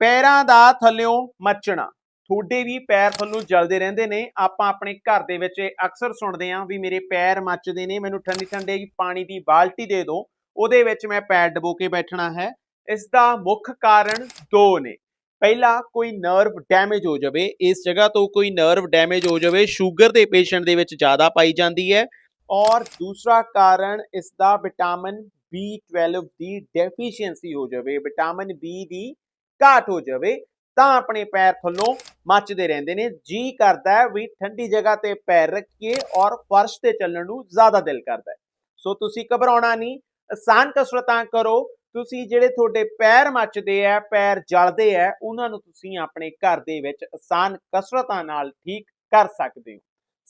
ਪੈਰਾਂ ਦਾ ਥੱਲਿਓਂ ਮੱਚਣਾ। ਤੁਹਾਡੇ ਵੀ ਪੈਰ ਥੱਲੋਂ ਜਲਦੇ ਰਹਿੰਦੇ ਨੇ। ਆਪਾਂ ਆਪਣੇ ਘਰ ਦੇ ਵਿੱਚ ਅਕਸਰ ਸੁਣਦੇ ਆਂ ਵੀ ਮੇਰੇ ਪੈਰ ਮੱਚਦੇ ਨੇ, ਮੈਨੂੰ ਠੰਡੀ ਠੰਡੇ ਪਾਣੀ ਦੀ ਬਾਲਟੀ ਦੇ ਦਿਓ। ਉਹਦੇ ਵਿੱਚ ਮੈਂ ਪੈਰ ਡਬੋ ਕੇ ਬੈਠਣਾ ਹੈ। ਇਸ ਦਾ ਮੁੱਖ ਕਾਰਨ ਦੋ ਨੇ। ਪਹਿਲਾ, ਕੋਈ ਨਰਵ ਡੈਮੇਜ ਹੋ ਜਾਵੇ। ਇਸ ਜਗ੍ਹਾ ਤੋਂ ਕੋਈ ਨਰਵ ਡੈਮੇਜ ਹੋ ਜਾਵੇ, ਸ਼ੂਗਰ ਦੇ ਪੇਸ਼ੈਂਟ ਦੇ ਵਿੱਚ ਜ਼ਿਆਦਾ ਪਾਈ ਜਾਂਦੀ ਹੈ। ਔਰ ਦੂਸਰਾ ਕਾਰਨ ਇਸ ਦਾ ਵਿਟਾਮਿਨ B12 ਦੀ ਡੈਫੀਸ਼ੀਐਂਸੀ ਹੋ ਜਾਵੇ। ਵਿਟਾਮਿਨ B ਦੀ ਘਾਟ ਹੋ ਜਾਵੇ, ਤਾਂ ਆਪਣੇ ਪੈਰ ਥੱਲੋਂ ਮੱਚਦੇ ਰਹਿੰਦੇ ਨੇ ਜੀ ਕਰਦਾ ਹੈ ਵੀ ਠੰਡੀ ਜਗ੍ਹਾ ਤੇ ਪੈਰ ਰੱਖੀਏ ਔਰ ਫਰਸ਼ ਤੇ ਚੱਲਣ ਨੂੰ ਜ਼ਿਆਦਾ ਦਿਲ ਕਰਦਾ ਹੈ। ਸੋ ਤੁਸੀਂ ਘਬਰਾਉਣਾ ਨਹੀਂ ਆਸਾਨ ਕਸਰਤਾਂ ਕਰੋ, ਤੁਸੀਂ ਜਿਹੜੇ ਤੁਹਾਡੇ ਪੈਰ ਮੱਚਦੇ ਆ ਪੈਰ ਜਲਦੇ ਆ ਉਹਨਾਂ ਨੂੰ ਤੁਸੀਂ ਆਪਣੇ ਘਰ ਦੇ ਵਿੱਚ ਆਸਾਨ ਕਸਰਤਾਂ ਨਾਲ ਠੀਕ ਕਰ ਸਕਦੇ ਹੋ।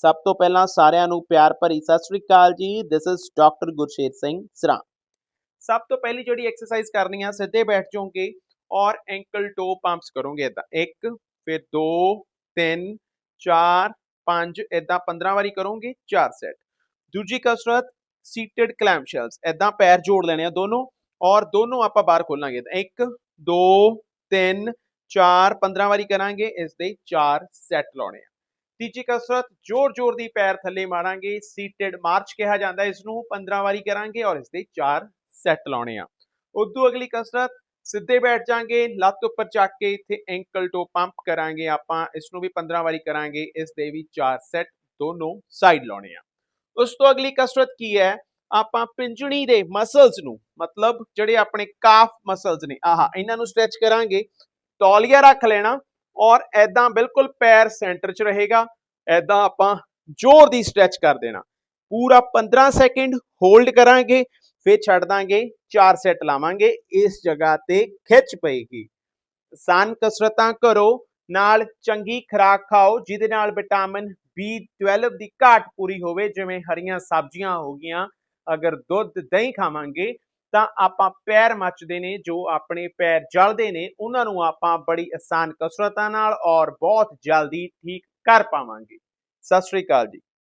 ਸਭ ਤੋਂ ਪਹਿਲਾਂ ਸਾਰਿਆਂ ਨੂੰ ਪਿਆਰ ਭਰੀ ਸਤਿ ਸ੍ਰੀ ਅਕਾਲ ਜੀ this is doctor Gursher Singh Sra. ਸਭ ਤੋਂ ਪਹਿਲੀ ਜਿਹੜੀ ਐਕਸਰਸਾਈਜ਼ ਕਰਨੀ ਆ, ਸਿੱਧੇ ਬੈਠ ਜਾਓਗੇ ਔਰ ਐਂਕਲ ਟੋ ਪੰਪਸ ਕਰੋਗੇ ਇਦਾਂ ਇੱਕ, ਫਿਰ 2 3 4 5 ਇਦਾਂ 15 ਵਾਰੀ ਕਰੋਗੇ 4 ਸੈਟ ਦੂਜੀ ਕਸਰਤ ਸੀਟਡ ਕਲੈਮ ਸ਼ੈਲਸ ਇਦਾਂ ਪੈਰ ਜੋੜ ਲੈਣੇ ਆ ਦੋਨੋਂ, ਔਰ ਦੋਨੋਂ ਆਪਾਂ ਬਾਹਰ ਖੋਲਾਂਗੇ 1 2 3 4 15 ਵਾਰੀ ਕਰਾਂਗੇ, ਇਸ ਦੇ 4 ਸੈਟ ਲਾਉਣੇ ਆ। ਤੀਜੀ ਕਸਰਤ ਜ਼ੋਰ-ਜ਼ੋਰ ਦੀ ਪੈਰ ਥੱਲੇ ਮਾਰਾਂਗੇ ਸੀਟਡ ਮਾਰਚ ਕਿਹਾ ਜਾਂਦਾ ਇਸ ਨੂੰ 15 ਵਾਰੀ ਕਰਾਂਗੇ ਔਰ ਇਸ ਦੇ 4 ਸੈਟ ਲਾਉਣੇ ਆ। ਉਦੋਂ ਅਗਲੀ ਕਸਰਤ ਸਿੱਧੇ ਬੈਠ ਜਾਾਂਗੇ, ਲੱਤ ਉੱਪਰ ਚੱਕ ਕੇ ਇੱਥੇ ਐਂਕਲ ਟੋ ਪੰਪ ਕਰਾਂਗੇ ਆਪਾਂ ਇਸ ਨੂੰ ਵੀ 15 ਵਾਰੀ ਕਰਾਂਗੇ, ਇਸ ਦੇ ਵੀ 4 ਸੈਟ ਦੋਨੋਂ ਸਾਈਡ ਲਾਉਣੇ ਆ। ਉਸ ਤੋਂ ਅਗਲੀ ਕਸਰਤ ਕੀ ਹੈ? ਆਪਾਂ ਪਿੰਜਣੀ ਦੇ ਮਸਲਸ ਨੂੰ, ਮਤਲਬ ਜਿਹੜੇ ਆਪਣੇ ਕਾਫ ਮਸਲਸ ਨੇ, ਆਹਾ, ਇਹਨਾਂ ਨੂੰ ਸਟ੍ਰੈਚ ਕਰਾਂਗੇ, ਤੌਲੀਆ ਰੱਖ ਲੈਣਾ ਔਰ ਐਦਾਂ ਬਿਲਕੁਲ ਪੈਰ ਸੈਂਟਰ 'ਚ ਰਹੇਗਾ ਐਦਾਂ ਆਪਾਂ ਜ਼ੋਰ ਦੀ ਸਟ੍ਰੈਚ ਕਰ ਦੇਣਾ। ਪੂਰਾ 15 ਸੈਕਿੰਡ ਹੋਲਡ ਕਰਾਂਗੇ ਫਿਰ ਛੱਡ ਦਾਂਗੇ, ਚਾਰ ਸੈੱਟ ਲਾਵਾਂਗੇ, ਇਸ ਜਗ੍ਹਾ ਤੇ ਖਿੱਚ ਪਏਗੀ। ਆਸਾਨ ਕਸਰਤਾਂ ਕਰੋ, ਨਾਲ ਚੰਗੀ ਖੁਰਾਕ ਖਾਓ, ਜਿਹਦੇ ਨਾਲ ਵਿਟਾਮਿਨ B12 ਦੀ ਘਾਟ ਪੂਰੀ ਹੋਵੇ, ਜਿਵੇਂ ਹਰੀਆਂ ਸਬਜ਼ੀਆਂ ਹੋ ਗਈਆਂ, ਅਗਰ ਦੁੱਧ ਦਹੀਂ ਖਾਵਾਂਗੇ, ਤਾਂ ਆਪਾਂ ਪੈਰ ਮੱਚਦੇ ਨੇ, ਜੋ ਆਪਣੇ ਪੈਰ ਜਲਦੇ ਨੇ, ਉਹਨਾਂ ਨੂੰ ਆਪਾਂ ਬੜੀ ਆਸਾਨ ਕਸਰਤਾਂ ਨਾਲ ਔਰ ਬਹੁਤ ਜਲਦੀ ਠੀਕ ਕਰ ਪਾਵਾਂਗੇ। ਸਤਿ ਸ੍ਰੀ ਅਕਾਲ ਜੀ।